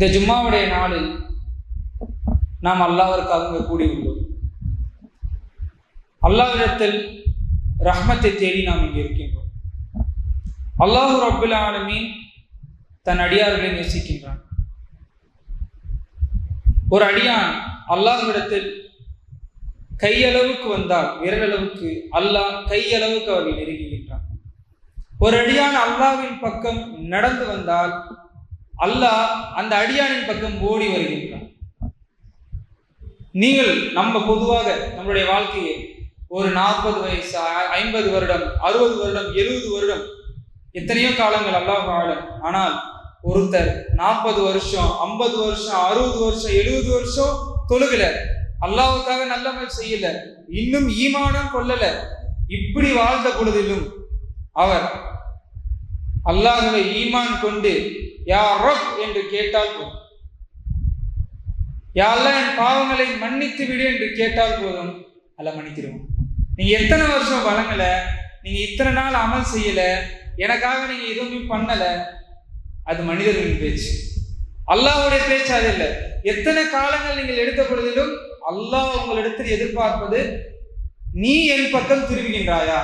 இந்த ஜும்மாவுடைய நாளில் நாம் அல்லாவிற்காக கூடியுள்ளோம் அல்லாவிடத்தில் ரஹ்மத்தை தேடி நாம் இங்கே இருக்கின்றோம். அல்லாஹு ரபுல் ஆலமீன் தன் அடியார்களை நேசிக்கின்றான். ஒரு அடியான் அல்லாஹ்விடத்தில் கையளவுக்கு வந்தால் விரலளவுக்கு அல்லாஹ் கையளவுக்கு அவர்கள் நெருங்குகின்றான். ஒரு அடியான் அல்லாவின் பக்கம் நடந்து வந்தால் அல்லாஹ் அந்த அடியானின் பக்கம் ஓடி வருகின்றான். நீங்கள் நம்ம பொதுவாக நம்மளுடைய வாழ்க்கையை ஒரு நாற்பது வயசு ஐம்பது வருடம் அறுபது வருடம் எழுபது வருடம் எத்தனையோ காலங்கள் அல்லாஹ் ஆளும் ஆனால் ஒருத்தர் நாற்பது வருஷம் ஐம்பது வருஷம் அறுபது வருஷம் எழுபது வருஷம் தொழுகல. அல்லாவுக்காக நல்லமல் செய்யல. இன்னும் ஈமானம் கொள்ளல. இப்படி வாழ்ந்த பொழுதிலும் அவர் அல்லாஹுவை ஈமான் கொண்டு யா ரப் என்று கேட்டால் போதும். அல்லா என் பாவங்களை மன்னித்து விடு என்று கேட்டால் போதும். அல்ல மன்னித்திருவோம் நீங்க எத்தனை வருஷம் வழங்கல நீங்க இத்தனை நாள் அமல் செய்யல எனக்காக நீங்க எதுவுமே பண்ணல அது மனிதர்களின் பேச்சு. அல்லாஹ்வுடைய பேச்சு அது இல்லை. எத்தனை காலங்கள் நீங்கள் எடுத்த பொழுதிலும் அல்லாஹ் உங்களிடத்தில் எதிர்பார்ப்பது நீ என் பக்கம் திரும்புகின்றாயா?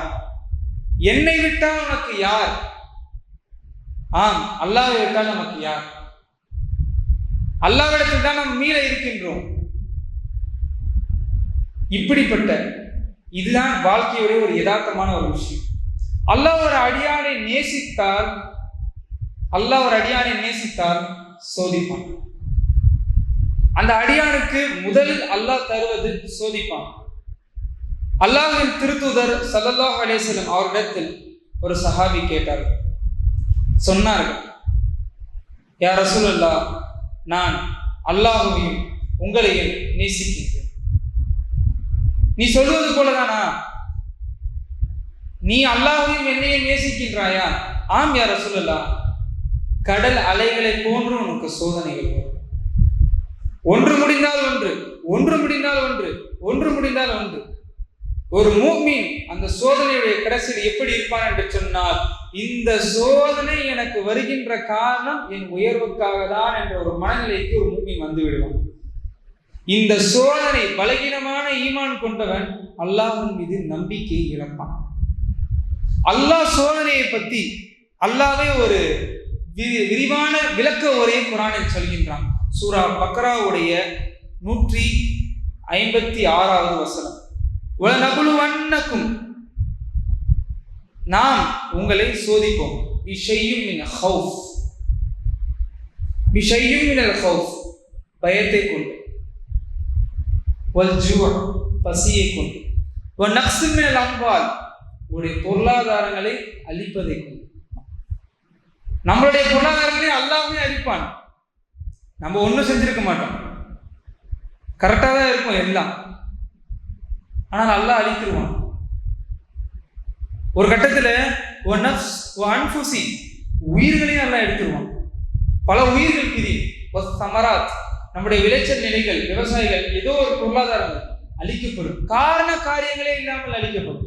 என்னை விட்டால் உனக்கு யார் ஆம் அல்லாஹ் விட்டால் நமக்கு யார்? அல்லாவிடத்தில் தான் நாம் மீள இருக்கின்றோம். இப்படிப்பட்ட இதுதான் வாழ்க்கையுடைய ஒரு யதார்த்தமான ஒரு விஷயம். அல்லாஹ் ஒரு அடியானை நேசித்தால் அல்லாஹ் ஒரு அடியானை நேசித்தால் சோதிப்பான். அந்த அடியானுக்கு முதல் அல்லாஹ் தருவது சோதிப்பான். அல்லாஹின் திருத்துதர் சல்லல்லாஹ் அலேசலம் அவரிடத்தில் ஒரு சஹாபி கேட்டார். சொன்னார்கள். யார் ரசூலல்லா நான் அல்லாஹுவையும் உங்களையும் நேசிக்கின்றேன். நீ சொல்வது போலதானா? நீ அல்லாஹையும் என்னையும் நேசிக்கின்றாயா? ஆம் யார் ரசூலல்லா கடல் அலைகளை போன்று உனக்கு சோதனைகள் வரும். ஒன்று முடிந்தால் ஒன்று ஒன்று முடிந்தால் ஒன்று ஒன்று முடிந்தால் ஒன்று. ஒரு மூமின் அந்த சோதனையுடைய கடைசியில் எப்படி இருப்பான் என்று சொன்னால் இந்த சோதனை எனக்கு வருகின்ற காரணம் என் உயர்வுக்காக தான் என்ற ஒரு மனநிலைக்கு ஒரு மூமின் வந்து விடுவான். இந்த சோதனை பலகீனமான ஈமான் கொண்டவன் அல்லாஹின் மீது நம்பிக்கை இழப்பான். அல்லாஹ் சோதனையை பத்தி அல்லாவே ஒரு விரிவான விளக்க உரையை குரானில் சொல்கின்றான். சூரா பக்ராவுடைய நூற்றி ஐம்பத்தி ஆறாவது வசனம். உலநகுழுவண்ணக்கும் நாம் உங்களை சோதிப்போம். விஷையும் மின் ஹவுஸ் விஷையும் மினல் ஹவுஸ் பயத்தை கொண்டு. ஒரு ஜுவ பசியை கொண்டு. ஒரு நக்சு மேல் அன்பால் உடைய பொருளாதாரங்களை அழிப்பதை கொண்டு. நம்மளுடைய பொருளாதாரங்களை அல்லாமே அழிப்பான். நம்ம ஒன்றும் செஞ்சிருக்க மாட்டோம். கரெக்டாக தான் இருக்கும் எல்லாம். ஆனால் அல்லாஹ் அழித்துருவான் ஒரு கட்டத்தில் ஒரு நப்ஸ் அன்பூசி அன்புசி உயிர்களையும் நல்லா எடுத்துருவான். பல உயிர்கள் பிரி சமராத் நம்முடைய விளைச்சல் நிலைகள் விவசாயிகள் ஏதோ ஒரு பொருளாதாரம் அழிக்கப்படும். காரண காரியங்களே இல்லாமல் அழிக்கப்படும்.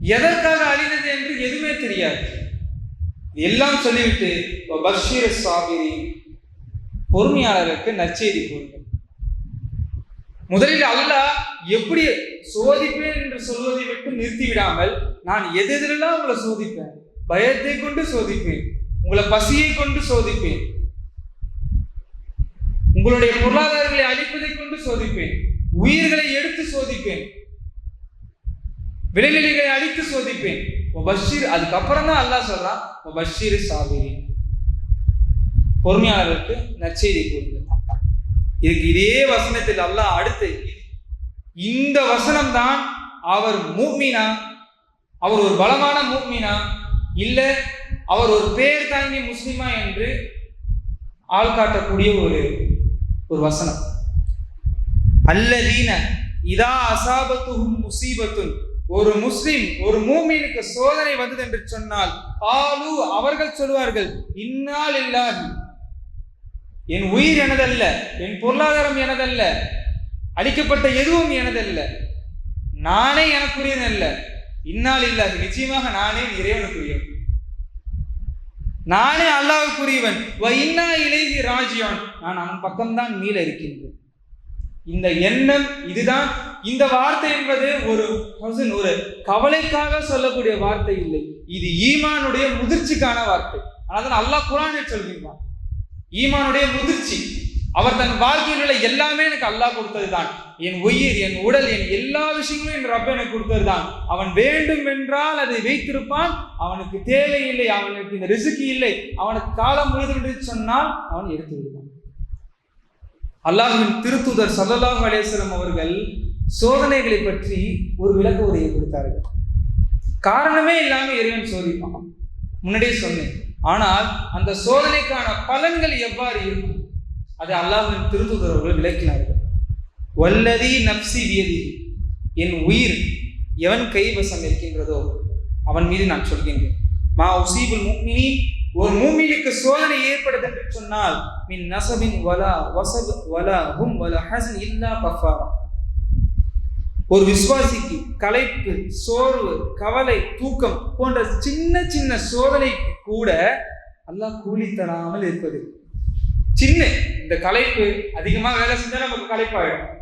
எதற்காக அழிந்தது என்று எதுவுமே தெரியாது. எல்லாம் சொல்லிவிட்டு பஷீர் சாபிரி பொறுமையாளருக்கு நற்செய்தி கூறுங்கள். முதலில் அல்லாஹ் எப்படி சோதிப்பேன் என்று சொல்வதை விட்டு நிறுத்தி விடாமல் நான் எது எதிரெல்லாம் உங்களை சோதிப்பேன்? பயத்தை கொண்டு சோதிப்பேன். உங்களை பசியை கொண்டு சோதிப்பேன். உங்களுடைய பொருளாதாரங்களை அழிப்பதை கொண்டு சோதிப்பேன். உயிர்களை எடுத்து சோதிப்பேன். விளைநிலைகளை அழித்து சோதிப்பேன். பஷீர் அதுக்கப்புறம் தான் அல்லாஹ் சொல்றான் பஷீர் சாபிரி பொறுமையாளருக்கு நற்செய்தி கூறுங்கள். இதுக்கு இதே வசனத்தில் அல்லாஹ் அடுத்து இந்த வசனம் தான் அவர் மூமினா அவர் ஒரு பலமான மூமினா இல்ல அவர் ஒரு பேர் தாங்கி முஸ்லிமா என்று ஆள் காட்டக்கூடிய ஒரு ஒரு வசனம். அல்லதீன இதா அசாபத்துஹும் முசீபத்துன் ஒரு முஸ்லிம் ஒரு மூமினுக்கு சோதனை வந்தது என்று சொன்னால் ஆலு அவர்கள் சொல்வார்கள் இன்னால் இல்லாஹி என் உயிர் எனதல்ல என் பொருளாதாரம் எனதல்ல அளிக்கப்பட்ட எதுவும் எனதல்ல. நானே எனக்குரியதல்ல. இன்னால் இல்லாது நிச்சயமாக நானே இறைவனுக்குரியவன். நானே அல்லாவுக்குரியவன் வ இன்னா இலைஹி ராஜியான். நான் அவன் பக்கம்தான் மீள இருக்கின்றேன் இந்த எண்ணம் இதுதான். இந்த வார்த்தை என்பது ஒரு ஒரு கவலைக்காக சொல்லக்கூடிய வார்த்தை இல்லை. இது ஈமானுடைய முதிர்ச்சிக்கான வார்த்தை. ஆனால் அல்லாஹ் குரானில் சொல்கின்றான். ஈமானுடைய முதிர்ச்சி. அவர் தன் வாழ்க்கையில் உள்ள எல்லாமே எனக்கு அல்லாஹ் கொடுத்தது தான் என் உயிர் என் உடல் என் எல்லா விஷயங்களும் என் ரப்ப எனக்கு கொடுத்தது தான் அவன் வேண்டும் என்றால் அதை வைத்திருப்பான். அவனுக்கு தேவை இல்லை அவனுக்கு இந்த ரிசுக்கு இல்லை. அவனுக்கு காலம் முழுது என்று சொன்னால் அவன் எடுத்து விடுவான். அல்லாஹுவின் திருத்துதர் சல்லல்லாஹு அலைஹிஸ்ஸலாம் அவர்கள் சோதனைகளை பற்றி ஒரு விளக்க உரையை கொடுத்தார்கள். காரணமே இல்லாமல் இறைவன் சோதிப்பான். முன்னாடியே சொன்னேன். ஆனால் அந்த சோதனைக்கான பலன்கள் எவ்வாறு இருக்கும்? அதை அல்லாஹ்வின் திருத்துதர் விளக்கினார்கள். வல்லதி நப்சி வியதி என் உயிர் எவன் கைவசம் இருக்கின்றதோ அவன் மீது நான் சொல்கின்றேன். மா உசீபுல் மூமினி ஒரு மூமினுக்கு சோதனை ஏற்படுது என்று சொன்னால் மின் நசபின் வலா வசப் வலா ஹும் வலா ஹசன் இல்லா பஃபாரா ஒரு விசுவாசிக்கு களைப்பு சோர்வு கவலை தூக்கம் போன்ற சின்ன சின்ன சோதனைக்கு கூட அல்லாஹ் கூலி தராமல் இருப்பது. சின்ன இந்த களைப்பு அதிகமாக வேலை செஞ்சால் நமக்கு களைப்பாயிடும்.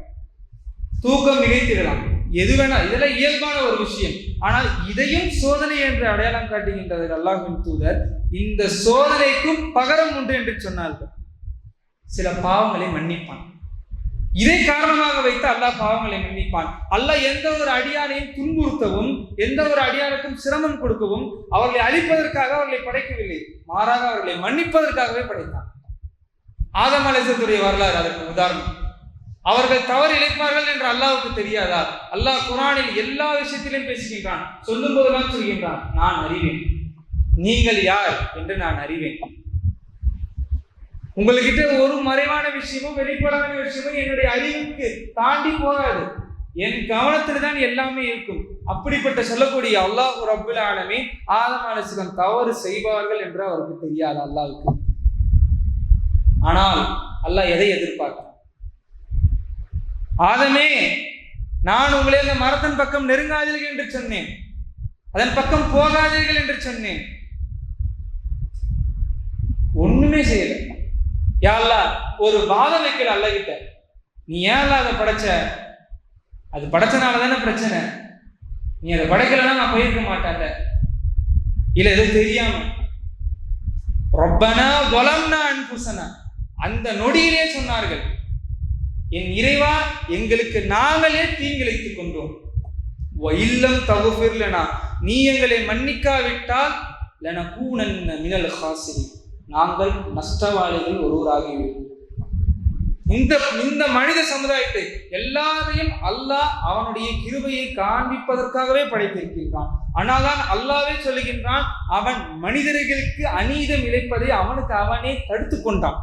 தூக்கம் நிகழ்த்திடலாம் எது வேணா இதெல்லாம் இயல்பான ஒரு விஷயம். ஆனால் இதையும் சோதனை என்று அடையாளம் காட்டுகின்றது அல்லாஹின் தூதர். இந்த சோதனைக்கும் பகரம் உண்டு என்று சொன்னார்கள். சில பாவங்களை மன்னிப்பான். இதை காரணம் வைத்து அல்லாஹ் பாவங்களை மன்னிப்பான். அல்லாஹ் எந்த ஒரு அடியானையும் துன்புறுத்தவும் எந்த ஒரு அடியானுக்கும் சிரமம் கொடுக்கவும் அவர்களை அழிப்பதற்காக அவர்களை படைக்கவில்லை. மாறாக அவர்களை மன்னிப்பதற்காகவே படைத்தான். ஆதம் அலிசத்துடைய வரலாறு அதற்கு உதாரணம். அவர்கள் தவறு இழைப்பார்கள் என்று அல்லாவுக்கு தெரியாதா? அல்லாஹ் குரானில் எல்லா விஷயத்திலும் பேசுகின்றான். சொல்லும் போதெல்லாம் சொல்கின்றான். நான் அறிவேன். நீங்கள் யார்? என்று நான் அறிவேன். உங்கள்கிட்ட ஒரு மறைவான விஷயமும் வெளிப்படாத விஷயமும் என்னுடைய அறிவுக்கு தாண்டி போகாது. என் கவனத்தில் தான் எல்லாமே இருக்கும். அப்படிப்பட்ட சொல்லக்கூடிய அல்லாஹ் ரபுல் ஆலமே ஆதம் அலிஸ்லம் தவறு செய்வார்கள் என்று அவருக்கு தெரியாது அல்லாவுக்கு ஆனால் அல்லாஹ் எதை எதிர்பார்க்கிறான்? ஆதமே நான் உங்களை அந்த மரத்தின் பக்கம் நெருங்காதீர்கள் என்று சொன்னேன். அதன் பக்கம் போகாதீர்கள் என்று சொன்னேன். ஒண்ணுமே செய்யல. யாழ்லா ஒரு வாதம் வைக்கல அல்லகிட்ட நீ ஏன்ல அதை படைச்ச? அது படைச்சனால தானே பிரச்சனை. நீ அதை படைக்கலன்னா நான் போயிருக்க மாட்டேன் இல்ல எது தெரியாம. ரொப்பனா வளம்னா அன்புசனா. அந்த நொடியிலே சொன்னார்கள் என் இறைவா எங்களுக்கு நாங்களே தீங்கிழைத்துக் கொண்டோம். இல்லம் தகுபிர்லனா நீ எங்களை மன்னிக்காவிட்டால் லன கூணன் மினல் ஹாசிரி நாங்கள் நஷ்டவாளிகள் ஒருவராகிவிடும் இந்த இந்த மனித சமுதாயத்தை எல்லாரையும் அல்லாஹ் அவனுடைய கிருபையை காண்பிப்பதற்காகவே படைத்திருக்கின்றான். ஆனால்தான் அல்லாவே சொல்லுகின்றான் அவன் மனிதர்களுக்கு அநீதம் இழைப்பதை அவனுக்கு அவனே தடுத்து கொண்டான்.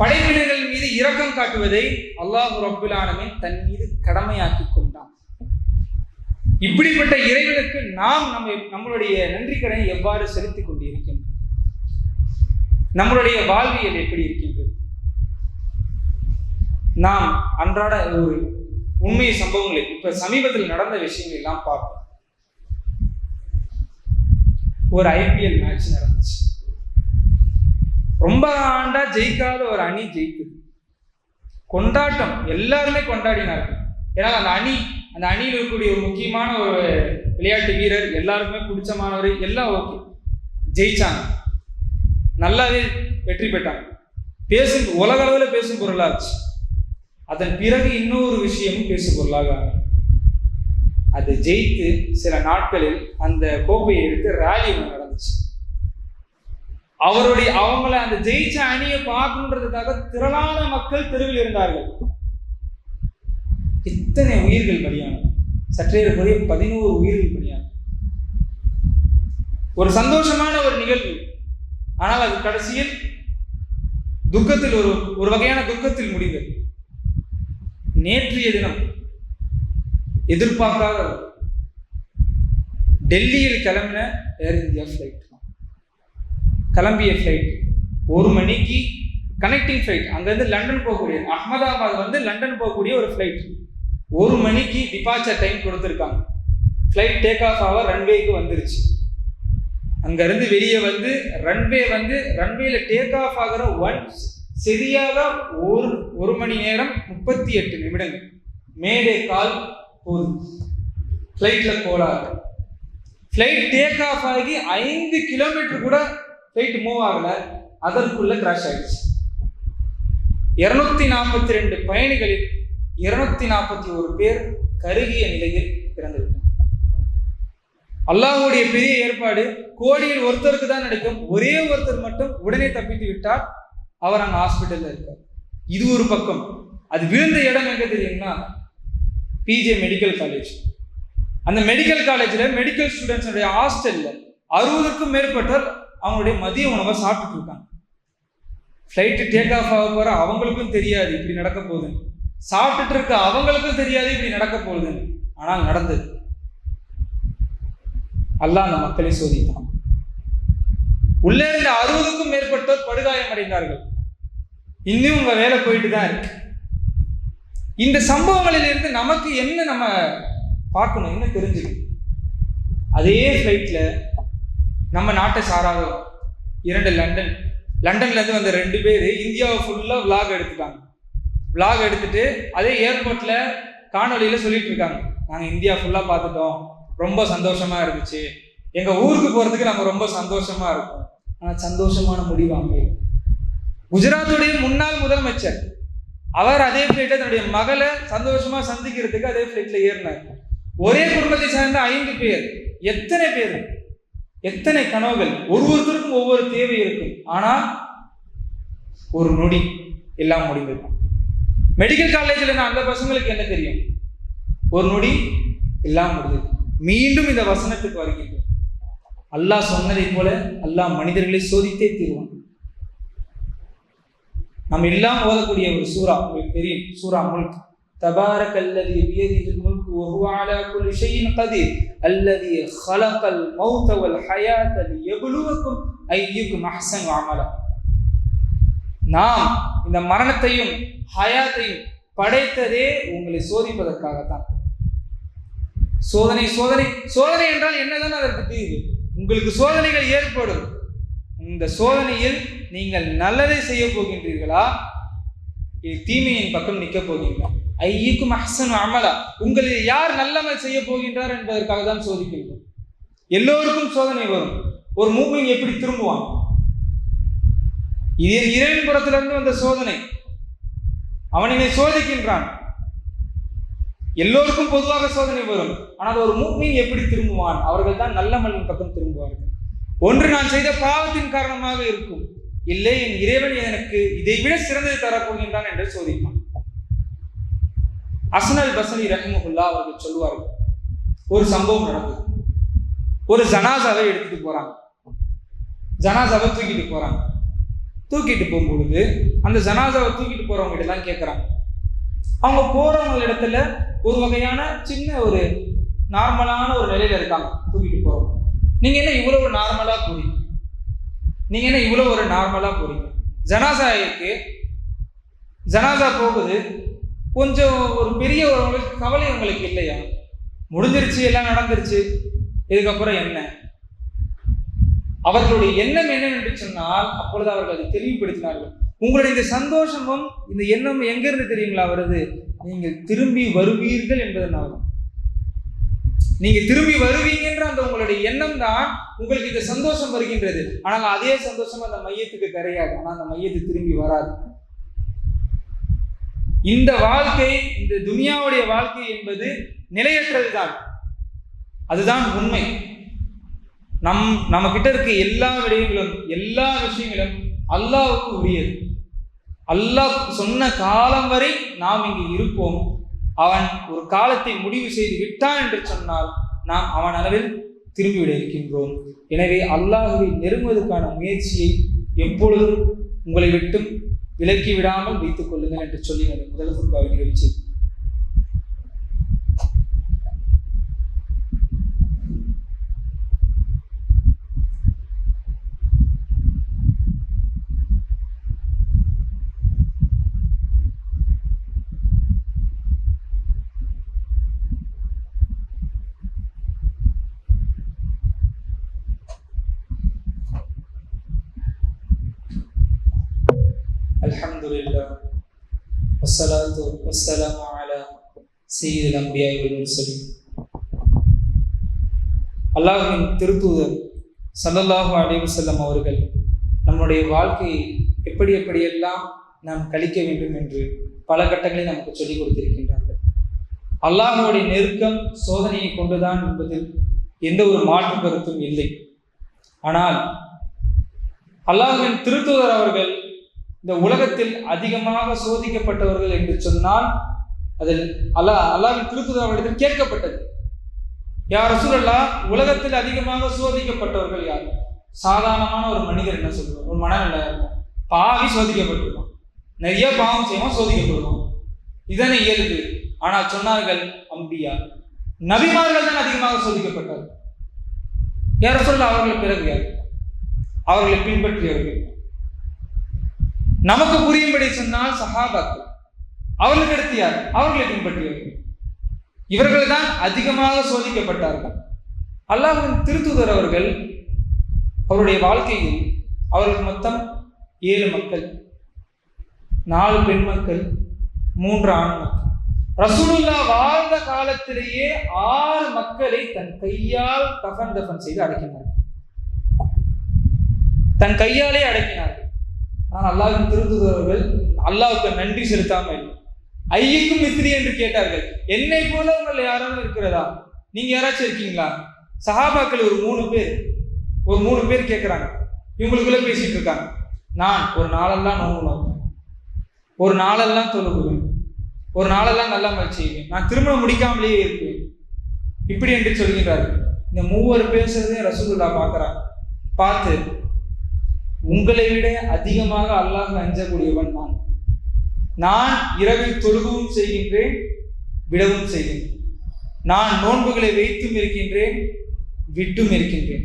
படைப்பினர்கள் மீது இரக்கம் காட்டுவதை அல்லாஹு ரபுல்லானமே தன் மீது கடமையாக்கி கொண்டான். இப்படிப்பட்ட இறைவனுக்கு நாம் நம்ம நம்மளுடைய நன்றி கடனை எவ்வாறு செலுத்திக் கொண்டிருக்கின்றோம் நம்மளுடைய வாழ்வியல் எப்படி இருக்கின்றது? நாம் அன்றாட ஒரு உண்மை சம்பவங்களை இப்ப சமீபத்தில் நடந்த விஷயங்கள் எல்லாம் பார்ப்போம். ஒரு ஐபிஎல் மேட்ச் நடந்துச்சு. ரொம்ப ஆண்டா ஜெயிக்காத ஒரு அணி ஜெயிக்குது கொண்டாட்டம் எல்லாருமே கொண்டாடினார்கள். ஏன்னா அந்த அணி அந்த அணியில் இருக்கக்கூடிய ஒரு முக்கியமான ஒரு விளையாட்டு வீரர் எல்லாருக்குமே பிடிச்சமானவர் எல்லாம் ஓகே ஜெயிச்சாங்க. நல்லாவே வெற்றி பெற்றாங்க பேசும் உலக அளவில் பேசும் பொருளாச்சு. அதன் பிறகு இன்னொரு விஷயமும் பேசும் பொருளாக அது ஜெயித்து சில நாட்களில் அந்த கோப்பையை எடுத்து ரேலி நடந்துச்சு. அவருடைய அவங்கள அந்த ஜெயிச்ச அணியை பார்க்கணுன்றதுக்காக திரளான மக்கள் தெருவில் இருந்தார்கள். இத்தனை உயிர்கள் பலியான சற்றேறக்குறைய பதினோரு உயிர்கள் பலியான ஒரு சந்தோஷமான ஒரு நிகழ்வு. ஆனால் அது கடைசியில் துக்கத்தில் ஒரு ஒரு வகையான துக்கத்தில் முடிந்தது. நேற்றைய தினம் எதிர்பார்க்காத டெல்லியில் கிளம்பின ஏர் இந்தியா ஃப்ளைட் கிளம்பிய ஃப்ளைட் ஒரு மணிக்கு கனெக்டிங் ஃப்ளைட் அங்கேருந்து லண்டன் போகக்கூடிய அகமதாபாத் வந்து லண்டன் போகக்கூடிய ஒரு ஃப்ளைட் ஒரு மணிக்கு டிபார்ச்சர் டைம் கொடுத்துருக்காங்க. ஃப்ளைட் டேக் ஆஃப் ஆக ரன்வேக்கு வந்துருச்சு. அங்கேருந்து வெளியே வந்து ரன்வே வந்து ரன்வேல டேக் ஆஃப் ஆகிற ஒன் சரியாக ஒரு ஒரு மணி நேரம் முப்பத்தி எட்டு நிமிடங்கள். மேடே கால் போதும். ஃப்ளைட்டில் கோளாறு. ஃப்ளைட் டேக் ஆஃப் ஆகி ஐந்து கிலோமீட்டர் கூட ஃப்ளைட் மூவ் ஆகலை. அதற்குள்ள கிராஷ் ஆகிடுச்சு இருநூத்தி நாற்பத்தி ரெண்டு பயணிகளில் இருநூத்தி நாற்பத்தி ஒரு பேர் கருகிய நிலையில் பிறந்தது அல்லாஹுடைய பெரிய ஏற்பாடு கோடியில் ஒருத்தருக்கு தான் நடக்கும். ஒரே ஒருத்தர் மட்டும் உடனே தப்பித்து விட்டார் அவர் அங்கே ஹாஸ்பிட்டலில் இருக்கார். இது ஒரு பக்கம். அது விழுந்த இடம் எங்க தெரியுங்கன்னா பிஜே மெடிக்கல் காலேஜ் அந்த மெடிக்கல் காலேஜில் மெடிக்கல் ஸ்டூடெண்ட்ஸுடைய ஹாஸ்டலில் அறுபதுக்கும் மேற்பட்டோர் அவங்களுடைய மதிய உணவை சாப்பிட்டுட்டு இருக்காங்க. ஃப்ளைட்டு டேக் ஆஃப் ஆக போற அவங்களுக்கும் தெரியாது இப்படி நடக்க போகுதுன்னு. சாப்பிட்டுட்டு இருக்க அவங்களுக்கும் தெரியாது இப்படி நடக்க போகுதுன்னு. ஆனால் நடந்தது. அல்லாஹ் அந்த மக்களை சோதித்தான். உள்ளே இருந்த அறுபதுக்கும் மேற்பட்டோர் படுகாயம் அடைந்தார்கள். இன்னும் உங்க வேலை போயிட்டு தான் இருக்கு. இந்த சம்பவங்களில் இருந்து நமக்கு என்ன நம்ம பார்க்கணும் என்ன தெரிஞ்சுக்கணும் அதே ஃப்ளைட்ல நம்ம நாட்டை சாராதவர் இரண்டு லண்டன். லண்டன்ல இருந்து வந்த ரெண்டு பேர் இந்தியாவை ஃபுல்லா vlog எடுத்துட்டாங்க. Vlog எடுத்துட்டு அதே ஏர்போர்ட்ல காணொலியில் சொல்லிட்டு இருக்காங்க. நாங்க இந்தியா ஃபுல்லா பார்த்துட்டோம். ரொம்ப சந்தோஷமா இருந்துச்சு. எங்க ஊருக்கு போறதுக்கு நம்ம ரொம்ப சந்தோஷமா இருக்கும். ஆனா சந்தோஷமான முடிவு அங்கே. குஜராத்துடைய முன்னாள் முதலமைச்சர் அவர் அதே ஃபிளைட்டை தன்னுடைய மகளை சந்தோஷமா சந்திக்கிறதுக்கு அதே பிளைட்ல ஏறினார். ஒரே குடும்பத்தை சேர்ந்த ஐந்து பேர் எத்தனை பேர்? எத்தனை கனவுகள்? ஒரு ஒருத்தருக்கும் ஒவ்வொரு தேவை இருக்கும். ஆனால் ஒரு நொடி எல்லாம் முடிந்திருக்கும். மெடிக்கல் காலேஜில் இருந்த அந்த பசங்களுக்கு என்ன தெரியும்? ஒரு நொடி எல்லாம் முடிஞ்சிருக்கும். மீண்டும் இந்த வசனத்துக்கு வருகின்றோம் அல்லாஹ் சொன்னதை போல அல்லாஹ் மனிதர்களை சோதித்தே தீர்வான் நம்ம எல்லாம் ஓதக்கூடிய ஒரு சூரா உங்களுக்கு தெரியும் சூரா முல்க் تبارك الذي بيده الملك وهو على كل شيء قدير الذي خلق الموت والحياة ليبلوكم أيكم أحسن عملا நாம் இந்த மரணத்தையும் ஹயாத்தையும் படைத்ததே உங்களை சோதிப்பதற்காகத்தான் சோதனை சோதனை சோதனை என்றால் என்னதான் அதற்கு தீர்வு உங்களுக்கு சோதனைகள் ஏற்படும். இந்த சோதனையில் நீங்கள் நல்லதை செய்ய போகின்றீர்களா? இது தீமையின் பக்கம் நிற்க போகின்றா ஐயக்கும் அஹ்சன் அமலா. உங்களில் யார் நல்லமல் செய்ய போகின்றார் என்பதற்காக தான் சோதிக்கின்றோம். எல்லோருக்கும் சோதனை வரும். ஒரு மூமின் எப்படி திரும்புவான்? இது இறைவன் புறத்திலிருந்து வந்த சோதனை. அவன் என்னை சோதிக்கின்றான். எல்லோருக்கும் பொதுவாக சோதனை வரும். ஆனால் ஒரு மூமின் எப்படி திரும்புவான்? அவர்கள் தான் நல்ல மண்ணின் பக்கம் திரும்புவார்கள். ஒன்று நான் செய்த பாவத்தின் காரணமாக இருக்கும். இல்லை என் இறைவன் எனக்கு இதை விட சிறந்ததை தரப்போகின்றான் என்று சோதிப்பான். அசனல் பசனி ரஹிமகுல்லா அவர்கள் சொல்லுவார்கள் ஒரு சம்பவம் நடந்தது. ஒரு ஜனாசாவை எடுத்துட்டு போறாங்க. ஜனாசாவை தூக்கிட்டு போறாங்க. தூக்கிட்டு போகும்பொழுது அந்த ஜனாசாவை தூக்கிட்டு போறவங்க எல்லாம் கேட்குறாங்க அவங்க போறவங்க இடத்துல ஒரு வகையான சின்ன ஒரு நார்மலான ஒரு நிலையில இருக்காங்க. தூக்கிட்டு போறோம். நீங்க என்ன இவ்வளவு நார்மலா போறீங்க நீங்க என்ன இவ்வளவு ஒரு நார்மலா போறீங்க ஜனாசா இருக்கு. ஜனாசா போகுது. கொஞ்சம் ஒரு பெரிய ஒரு உங்களுக்கு கவலை உங்களுக்கு இல்லையா? முடிஞ்சிருச்சு எல்லாம் நடந்துருச்சு. இதுக்கப்புறம் என்ன? அவர்களுடைய எண்ணம் என்னவென்று சொன்னால் அப்பொழுது அவர்கள் அதை தெளிவுபடுத்தினார்கள். உங்களுடைய இந்த சந்தோஷமும் இந்த எண்ணம் எங்கிருந்து தெரியுங்களா வருது? நீங்கள் திரும்பி வருவீர்கள் என்பதனால நீங்க திரும்பி வருவீங்கன்ற அந்த உங்களுடைய எண்ணம் தான் உங்களுக்கு இந்த சந்தோஷம் வருகின்றது. ஆனால் அதே சந்தோஷம் அந்த மையத்துக்கு கிடையாது. ஆனால் அந்த மையத்து திரும்பி வராது. இந்த வாழ்க்கை இந்த துனியாவுடைய வாழ்க்கை என்பது நிலையற்றது தான் அதுதான் உண்மை. நம் நம்ம கிட்ட இருக்க எல்லா விடயங்களும் எல்லா விஷயங்களும் அல்லாவுக்கு உரியது. அல்லாஹ் சொன்ன காலம் வரை நாம் இங்கு இருப்போம். அவன் ஒரு காலத்தை முடிவு செய்து விட்டான் என்று சொன்னால் நாம் அவன் அளவில் திரும்பிவிட இருக்கின்றோம். எனவே அல்லாஹுவை நெருங்குவதற்கான முயற்சியை எப்பொழுதும் உங்களை விட்டும் விலக்கி விடாமல் வைத்துக் கொள்ளுங்கள் என்று சொல்லி எனது முதல் குருபாவை நிகழ்ச்சி والصلاة والسلام على سيد الأنبياء والمرسلين அல்லாஹ்வின் திருத்தூதர் ஸல்லல்லாஹு அலைஹி வஸல்லம் அவர்கள் நம்முடைய வாழ்க்கையை எப்படி எப்படியெல்லாம் நாம் கழிக்க வேண்டும் என்று பல கட்டங்களில் நமக்கு சொல்லிக் கொடுத்திருக்கின்றார்கள் அல்லாஹ்வுடைய நெருக்கம் சோதனையை கொண்டுதான் என்பதில் எந்த ஒரு மாற்று கருத்தும் இல்லை ஆனால் அல்லாஹ்வின் திருத்தூதர் அவர்கள் இந்த உலகத்தில் அதிகமாக சோதிக்கப்பட்டவர்கள் என்று சொன்னால் அதில் அல்லாஹ் அல்லாவின் திருத்தூதர் அவர்களிடம் கேட்கப்பட்டது. யார் சூழல்லா உலகத்தில் அதிகமாக சோதிக்கப்பட்டவர்கள் யார்? சாதாரணமான ஒரு மனிதர் என்ன சொல்லுவோம் ஒரு மனநிலை இருக்கும் பாவி சோதிக்கப்பட்டிருக்கும் நிறைய பாவம் செய்வோம் சோதிக்கப்படுவோம் இதனை இயல்பு. ஆனால் சொன்னார்கள் அம்பியா நபிமார்கள் தான் அதிகமாக சோதிக்கப்பட்டார்கள். யார சொல்ல அவர்கள் பிறகு யார்? அவர்களை பின்பற்றியவர்கள். நமக்கு புரியும்படி சொன்னால் சஹாபாக்கு அவர்களுக்கு அடுத்து யார்? அவர்களை பின்பற்றியவர்கள் இவர்கள் தான் அதிகமாக சோதிக்கப்பட்டார்கள். அல்லாஹின் திருத்துதர் அவர்கள் அவருடைய வாழ்க்கையில் அவர்கள் மொத்தம் ஏழு மக்கள் நாலு பெண் மக்கள் மூன்று ஆண் மக்கள். ரசூலுல்லா வாழ்ந்த காலத்திலேயே ஆறு மக்களை தன் கையால் கஃன் தஃபன் செய்து அடக்கினார் தன் கையாலே அடக்கினார்கள். ஆனால் அல்லாவின் திருத்துதவர்கள் அல்லாவுக்கு நன்றி செலுத்தாமல் ஐயக்கும் மிஸ்ரி என்று கேட்டார்கள். என்னை போல உங்கள் யாராவது இருக்கிறதா? நீங்க யாராச்சும் இருக்கீங்களா? சஹாபாக்கள் ஒரு மூணு பேர். ஒரு மூணு பேர் கேட்குறாங்க இவங்களுக்குள்ள பேசிட்டு இருக்காங்க. நான் ஒரு நாளெல்லாம் நோம்பு நோக்குவேன் ஒரு நாளெல்லாம் தொழுகுவேன். ஒரு நாளெல்லாம் நல்லா முயற்சி நான் திருமணம் முடிக்காமலேயே இருப்பேன். இப்படி என்று சொல்கிறார்கள் இந்த மூவர் பேசுறதே ரசூலுல்லா பார்க்கறாங்க. பார்த்து உங்களை விட அதிகமாக அல்லாஹ் அஞ்சக்கூடியவன் நான். நான் இரவில் தொழுகவும் செய்கின்றேன் விடவும் செய்கின்றேன். நான் நோன்புகளை வைத்தும் இருக்கின்றேன் விட்டும் இருக்கின்றேன்.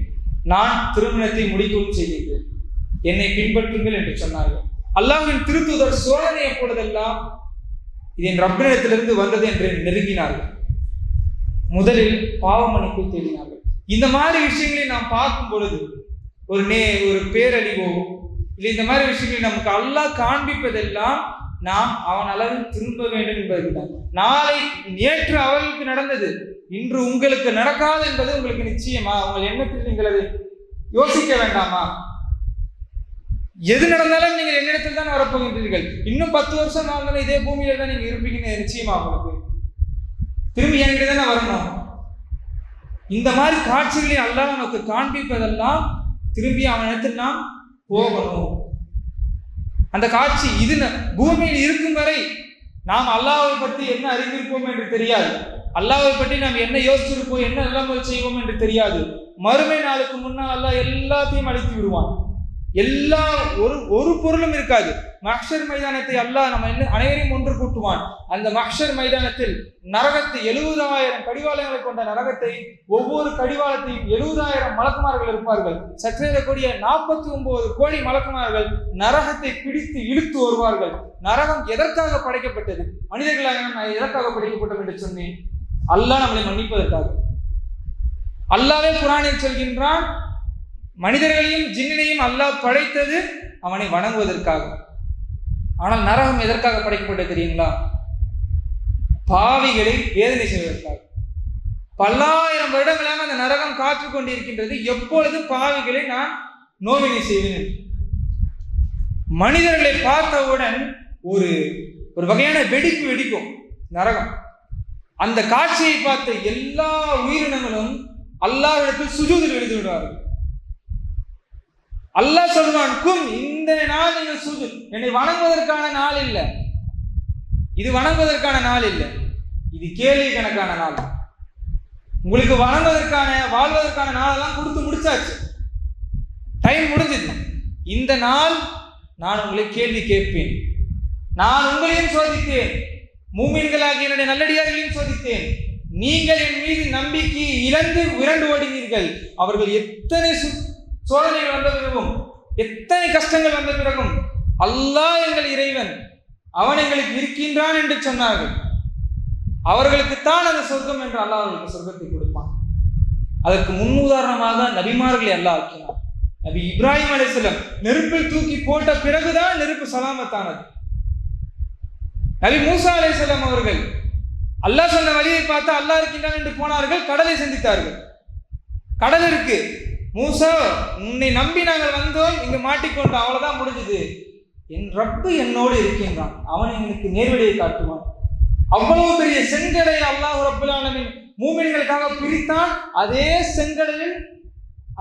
நான் திருமணத்தை முடிக்கவும் செய்கின்றேன். என்னை பின்பற்றுங்கள் என்று சொன்னார்கள். அல்லாஹின் திருத்துதர் சோதனை எப்பொழுதெல்லாம் இது என் ரப்பினிடத்திலிருந்து வந்தது என்று நெருங்கினார்கள். முதலில் பாவமணிப்பை தேடினார்கள். இந்த மாதிரி விஷயங்களை நாம் பார்க்கும் பொழுது ஒரு நே ஒரு பேரழிவோ இல்லை இந்த மாதிரி விஷயங்களை நமக்கு அல்லாஹ் காண்பிப்பதெல்லாம் நாம் அவன் அளவு திரும்ப வேண்டும் என்பதுதான். நாளை நேற்று அவர்களுக்கு நடந்தது இன்று உங்களுக்கு நடக்காது என்பது உங்களுக்கு நிச்சயமா? உங்கள் எண்ணத்தில் நீங்கள் அதை யோசிக்க வேண்டாமா? எது நடந்தாலும் நீங்கள் என்னிடத்தில் தான் வரப்போகின்றீர்கள். இன்னும் பத்து வருஷம் வாழ்ந்தாலும் இதே பூமியில தான் நீங்க இருப்பீங்கன்னு நிச்சயமா உங்களுக்கு. திரும்பி என்கிட்ட தானே வரணும். இந்த மாதிரி காட்சிகளை எல்லாம் நமக்கு காண்பிப்பதெல்லாம் திரும்பி அவனிடத்தில் நாம் போகணும். அந்த காட்சி இது பூமியில் இருக்கும் வரை நாம் அல்லாவை பற்றி என்ன அறிந்திருப்போம் என்று தெரியாது. அல்லாவை பற்றி நாம் என்ன யோசிச்சிருப்போம் என்ன நல்லமல் செய்வோம் என்று தெரியாது. மறுமை நாளுக்கு முன்னால் அல்லாஹ் எல்லாத்தையும் அழித்து விடுவான். எல்லா ஒரு ஒரு பொருளும் இருக்காது. மஹ்ஷர் மைதானத்தை அல்லாஹ் நம்ம அனைவரையும் ஒன்று கூட்டுவான். அந்த மஹ்ஷர் மைதானத்தில் நரகத்தை எழுபதாயிரம் கடிவாளங்களை கொண்ட நரகத்தை ஒவ்வொரு கடிவாளத்தையும் எழுபதாயிரம் மலக்குமார்கள் இருப்பார்கள். சற்றேறக்கூடிய நாற்பத்தி ஒன்பது கோடி மலக்குமார்கள் நரகத்தை பிடித்து இழுத்து வருவார்கள். நரகம் எதற்காக படைக்கப்பட்டது? மனிதர்களாக நாம் எதற்காக படைக்கப்பட்டோம் என்று சொன்னேன்? அல்லாஹ் நம்மளை மன்னிப்பதற்காக. அல்லாவே குரானில் சொல்கின்றான் மனிதர்களையும் ஜின்னினையும் அல்லாஹ் படைத்தது அவனை வணங்குவதற்காக. ஆனால் நரகம் எதற்காக படைக்கப்பட்டது தெரியுங்களா? பாவிகளை வேதனை செய்வதற்காக. பல்லாயிரம் வருடங்களாக அந்த நரகம் காற்று கொண்டிருக்கின்றது. எப்பொழுது பாவிகளை நான் நோவினை செய்வேன்? மனிதர்களை பார்த்தவுடன் ஒரு ஒரு வகையான வெடிப்பு வெடிக்கும் நரகம். அந்த காட்சியை பார்த்த எல்லா உயிரினங்களும் அல்லாவிடத்தில் சுஜூதில் எழுதி விடுவார்கள் அல்லாஹ் சொல்வான் கும் இந்த நாள் நீங்கள் சுது என்னை வணங்குவதற்கான நாள் இல்லை. இது வணங்குவதற்கான நாள் இல்லை. இது கேள்வி கணக்கான நாள். உங்களுக்கு வணங்குவதற்கான வாழ்வதற்கான நாளெல்லாம் கொடுத்து முடிச்சாச்சு. டைம் முடிஞ்சது. இந்த நாள் நான் உங்களை கேள்வி கேட்பேன். நான் உங்களையும் சோதித்தேன். மூமின்களாகிய என்னுடைய நல்லடியார்களையும் சோதித்தேன். நீங்கள் என் மீது நம்பிக்கை இழந்து விரண்டு ஓடினீர்கள். அவர்கள் எத்தனை சு- சோதனைகள் வந்த பிறகும் எத்தனை கஷ்டங்கள் வந்த பிறகும் அல்லாஹ் எங்கள் இறைவன் அவன் எங்களுக்கு இருக்கின்றான் என்று சொன்னார்கள். அவர்களுக்குத்தான் அந்த சொர்க்கம் என்று அல்லாஹ் அவர்களுக்கு சொர்க்கத்தை கொடுப்பான். அதற்கு முன்னுதாரணமாக நபிமார்களை அல்லாஹ் ஆக்கினார் நபி இப்ராஹிம் அலிஸ்லம் நெருப்பில் தூக்கி போட்ட பிறகுதான் நெருப்பு சலாமத்தானது. நபி மூசா அலிஸ்லாம் அவர்கள் அல்லாஹ் சொன்ன வழியை பார்த்து அல்லாஹ் இருக்கின்றான் என்று போனார்கள் கடலை சந்தித்தார்கள். கடல் இருக்கு மூசா உன்னை நம்பி நாங்கள் வந்தோம். இங்கே மாட்டிக்கொண்டோம் அவ்வளோதான் முடிஞ்சது. என் ரப்பு என்னோடு இருக்கின்றான். அவன் எங்களுக்கு நேர்வழியை காட்டுவான். அவ்வளவு பெரிய செங்கடலை அல்லாஹ் ரப்புல் மூமின்களுக்காக பிரித்தான். அதே செங்கடலில்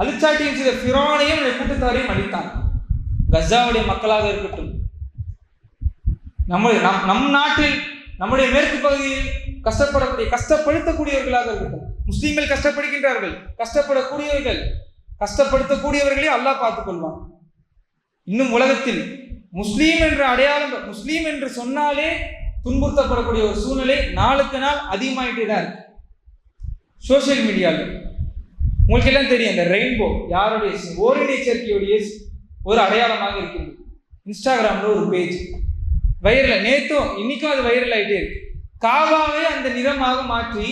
அழிச்சாட்டியம் செய்த பிரானையும் கூட்டத்தாரையும் அழித்தான் கசாவுடைய மக்களாக இருக்கட்டும். நம்ம நம் நம் நாட்டில் நம்முடைய மேற்கு பகுதியில் கஷ்டப்படக்கூடிய கஷ்டப்படுத்தக்கூடியவர்களாக இருக்கட்டும். முஸ்லீம்கள் கஷ்டப்படுகின்றார்கள். கஷ்டப்படக்கூடியவர்கள். கஷ்டப்படுத்தக்கூடியவர்களே அல்லாஹ் பார்த்துக் கொள்வான். இன்னும் உலகத்தில் முஸ்லீம் என்ற அடையாளம் முஸ்லீம் என்று சொன்னாலே துன்புறுத்தப்படக்கூடிய ஒரு சூழ்நிலை நாளுக்கு நாள் அதிகமாயிட்டே தான் இருக்கு. சோசியல் மீடியாவில் உங்களுக்கு எல்லாம் தெரியும் இந்த ரெயின்போ யாருடைய ஓரிடை சேர்க்கையுடைய ஒரு அடையாளமாக இருக்கின்றது. இன்ஸ்டாகிராமில் ஒரு பேஜ். வைரல் நேற்றும் இன்னைக்கும் அது வைரல் ஆயிட்டே இருக்கு. காபாவை அந்த நிறமாக மாற்றி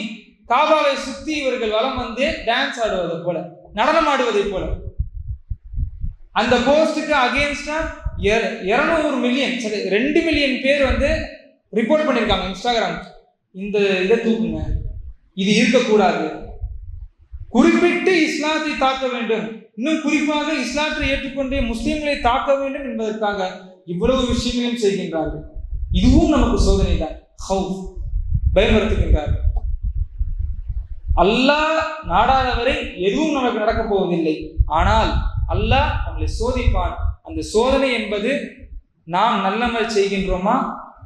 காபாவை சுற்றி இவர்கள் வளம் வந்து டான்ஸ் ஆடுவதை போல. நடனம் ஆடுவதை போல. அந்த போஸ்டுக்கு அகேன்ஸ்டா இருநூறு மில்லியன் சரி ரெண்டு மில்லியன் பேர் வந்து ரிப்போர்ட் பண்ணியிருக்காங்க இன்ஸ்டாகிராம் இந்த இதை தூக்குங்க. இது இருக்கக்கூடாது. குறிப்பிட்டு இஸ்லாத்தை தாக்க வேண்டும். இன்னும் குறிப்பாக இஸ்லாத்தை ஏற்றுக்கொண்டே முஸ்லிம்களை தாக்க வேண்டும் என்பதற்காக இவ்வளவு விஷயங்களையும் செய்கின்றார்கள். இதுவும் நமக்கு சோதனை தான் ஹவு பயமுறுத்துகின்றார்கள் அல்லாஹ் நாடாதவரை எதுவும் நமக்கு நடக்கப் போவதில்லை. ஆனால் அல்லாஹ் நம்மளை சோதிப்பான். அந்த சோதனை என்பது நாம் நல்லமல் செய்கின்றோமா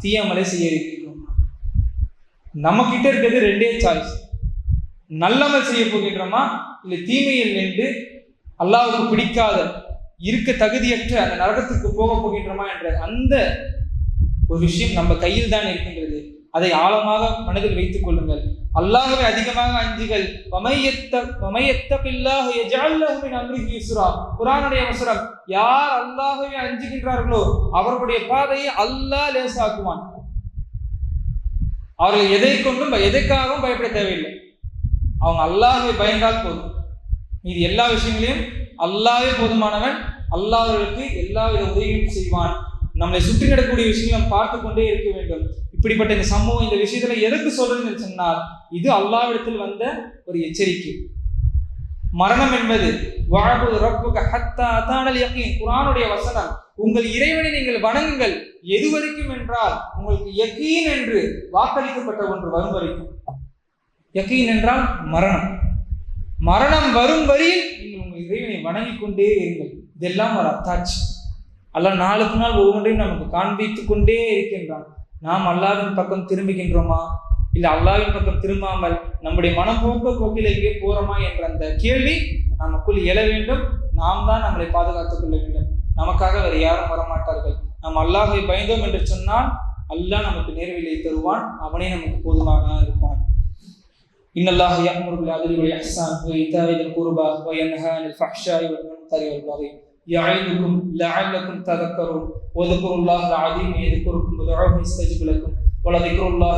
தீயமலை செய்ய இருக்கின்றோமா? நம்ம கிட்ட இருக்கிறது ரெண்டே சாய்ஸ் நல்லமல் செய்ய போகின்றோமா இல்லை தீமையில் நின்று அல்லாவுக்கு பிடிக்காத இருக்க தகுதியற்ற அந்த நரகத்துக்கு போக போகின்றோமா என்ற அந்த ஒரு விஷயம் நம்ம கையில் தான் இருக்கின்றது. அதை ஆழமாக மனதில் வைத்துக் கொள்ளுங்கள். அல்லாஹுவை அதிகமாக அஞ்சுகள் வமையத்த வமையத்தபில்லாஹ் யஜஅல்லஹு மின் அம்ரிஹி யுஸ்ரா. குரானுடைய வசனம் யார் அல்லாஹுவை அஞ்சுகின்றார்களோ அவர்களுடைய பாதையை அல்லாஹ் லேசாக்குவான். அவர்கள் எதை கொண்டும் எதைக்காகவும் பயப்பட தேவையில்லை. அவங்க அல்லாஹுவை பயந்தால் போதும். மீது எல்லா விஷயங்களையும் அல்லாவே போதுமானவன். அல்லாஹர்களுக்கு எல்லாவித எல்லா வித உதவியும் செய்வான். நம்மளை சுற்றி நடக்கக்கூடிய விஷயங்களை பார்த்து கொண்டே இருக்க வேண்டும். இப்படிப்பட்ட இந்த சம்பவம் இந்த விஷயத்துல எதுக்கு சொல்றதுன்னு சொன்னால் இது அல்லாவிடத்தில் வந்த ஒரு எச்சரிக்கை. மரணம் என்பது வாழ்வு ரப்புக ஹத்தா அதானல் யக்கீன் குரானுடைய வசனம் உங்கள் இறைவனை நீங்கள் வணங்குங்கள். எது வரைக்கும் என்றால் உங்களுக்கு யக்கீன் என்று வாக்களிக்கப்பட்ட ஒன்று வரும் வரைக்கும். யக்கீன் என்றால் மரணம். மரணம் வரும் வரையில் நீங்கள் உங்கள் இறைவனை வணங்கிக் கொண்டே இருங்கள். இதெல்லாம் ஒரு அத்தாட்சி. அல்ல நாளுக்கு நாள் ஒவ்வொன்றையும் நமக்கு காண்பித்துக் கொண்டே இருக்கின்றான். நாம் அல்லாவின் பக்கம் திரும்புகின்றோமா இல்லை அல்லாவின் பக்கம் திரும்பாமல் நம்முடைய மனப்போக்க போக்கில் எங்கே போறோமா என்ற அந்த கேள்வி நமக்குள் எழ வேண்டும் நாம் தான் நம்மளை பாதுகாத்துக் கொள்ள வேண்டும் நமக்காக வேறு யாரும் வரமாட்டார்கள் நாம் அல்லாஹை பயந்தோம் என்று சொன்னால் அல்லாஹ் நமக்கு நேர்விலை தருவான் அவனே நமக்கு போதுமாக இருப்பான் إن الله يأمر بالعدل والإحسان وإيتاء ذي القربى وينهى عن الفحشاء والمنكر والبغي يعظكم لعلكم تذكرون. واذكروا الله العظيم يذكركم ودعوه يستجب لكم. ولذكر الله